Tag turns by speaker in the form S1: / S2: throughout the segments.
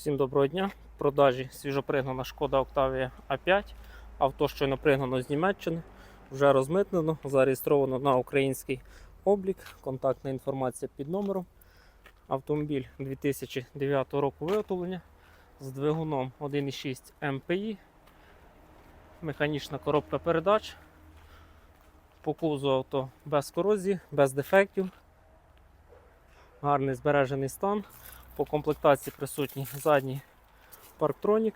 S1: Всім доброго дня. В продажі свіжопригнана шкода Octavia A5. Авто щойно пригнано з Німеччини. Вже розмитнено, зареєстровано на український облік. Контактна інформація під номером. Автомобіль 2009 року виготовлення з двигуном 1,6 МПІ. Механічна коробка передач. По кузу авто без корозії, без дефектів. Гарний збережений стан. По комплектації присутній задній парктронік.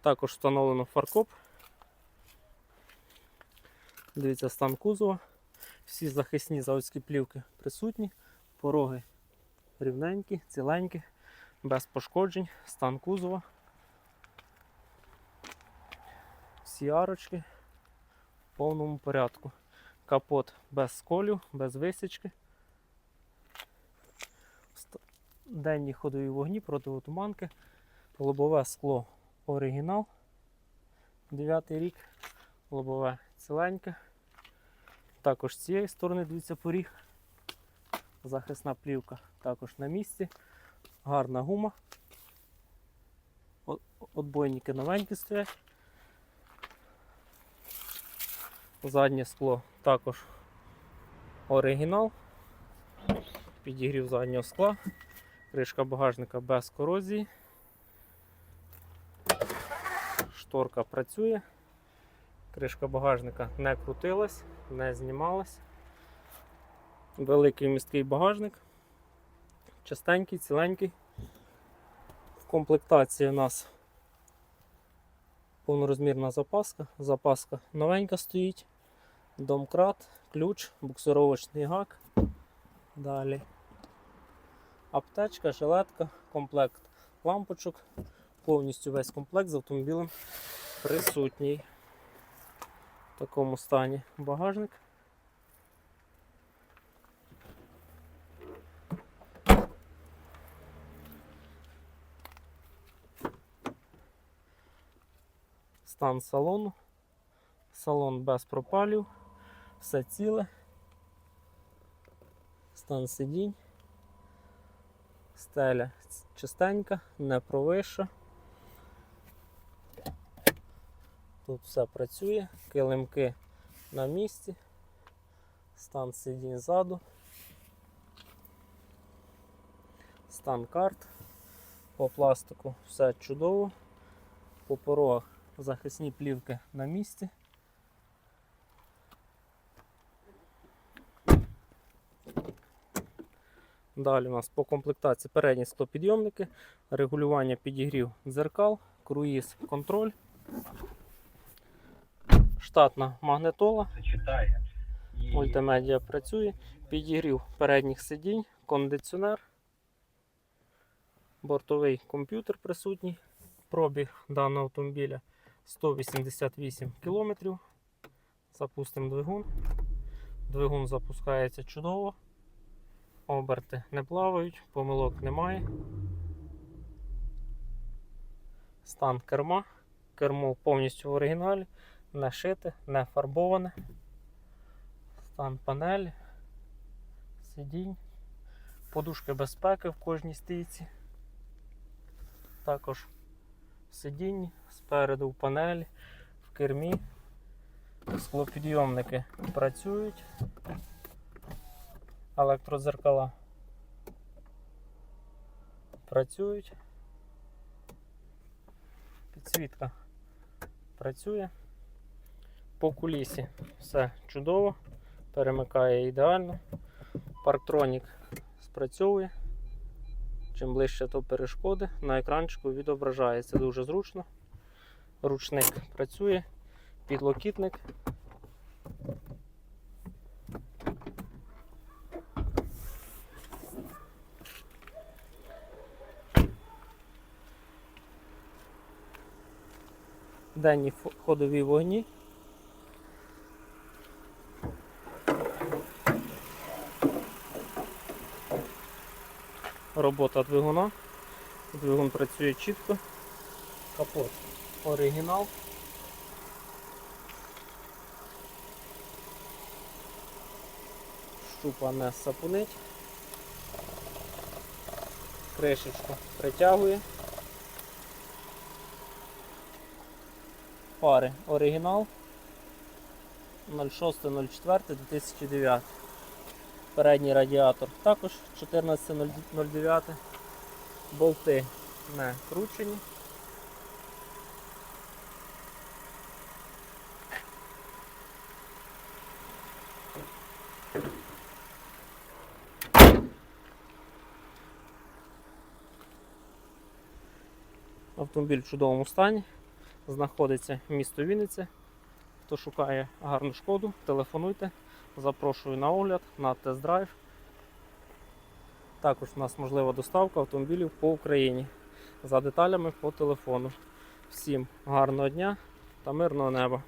S1: Також встановлено фаркоп. Дивіться стан кузова. Всі захисні заводські плівки присутні. Пороги рівненькі, ціленькі, без пошкоджень, стан кузова. Всі арочки в повному порядку. Капот без сколів, без висічки. Денні ходові вогні, противотуманки, лобове скло оригінал. 9 рік, лобове ціленьке. Також з цієї сторони дивіться поріг. Захисна плівка також на місці. Гарна гума. Отбойники новенькі стоять. Заднє скло також оригінал. Підігрів заднього скла. Кришка багажника без корозії. Шторка працює. Кришка багажника не крутилась, не знімалась. Великий місткий багажник. Частенький, ціленький. В комплектації у нас повнорозмірна запаска. Запаска новенька стоїть. Домкрат, ключ, буксировочний гак. Далі аптечка, жилетка, комплект лампочок. Повністю весь комплект з автомобілем присутній. В такому стані багажник. Стан салону. Салон без пропалів. Все ціле. Стан сидінь. Стеля чистенька, не провиша. Тут все працює, килимки на місці, стан сидінь ззаду, стан карт. По пластику все чудово. По порогах захисні плівки на місці. Далі у нас по комплектації передні склопідйомники, регулювання підігрів дзеркал, круїз контроль, штатна магнитола,
S2: сочетає.
S1: Мультимедіа працює, підігрів передніх сидінь, кондиціонер, бортовий комп'ютер присутній. Пробіг даного автомобіля 188 км. Запустимо двигун. Двигун запускається чудово. Оберти не плавають, помилок немає. Стан керма. Кермо повністю в оригіналі, не шите, не фарбоване. Стан панелі, сидінь, подушки безпеки в кожній стійці. Також в сидінні, спереду в панелі, в кермі. Склопідйомники працюють. Електродзеркала працюють. Підсвітка працює. По кулісі все чудово, перемикає ідеально. Парктронік спрацьовує. Чим ближче до перешкоди, на екранчику відображається дуже зручно. Ручник працює, підлокітник. Денні ходові вогні. Робота двигуна. Двигун працює чітко. Капот оригінал. Щупа не сапунить. Кришечку притягує. Фари оригінал 06.04.2009. Передній радіатор також 14.09. Болти не кручені. Автомобіль в чудовому стані. Знаходиться місто Вінниця. Хто шукає гарну шкоду, телефонуйте. Запрошую на огляд, на тест-драйв. Також у нас можлива доставка автомобілів по Україні за деталями по телефону. Всім гарного дня та мирного неба!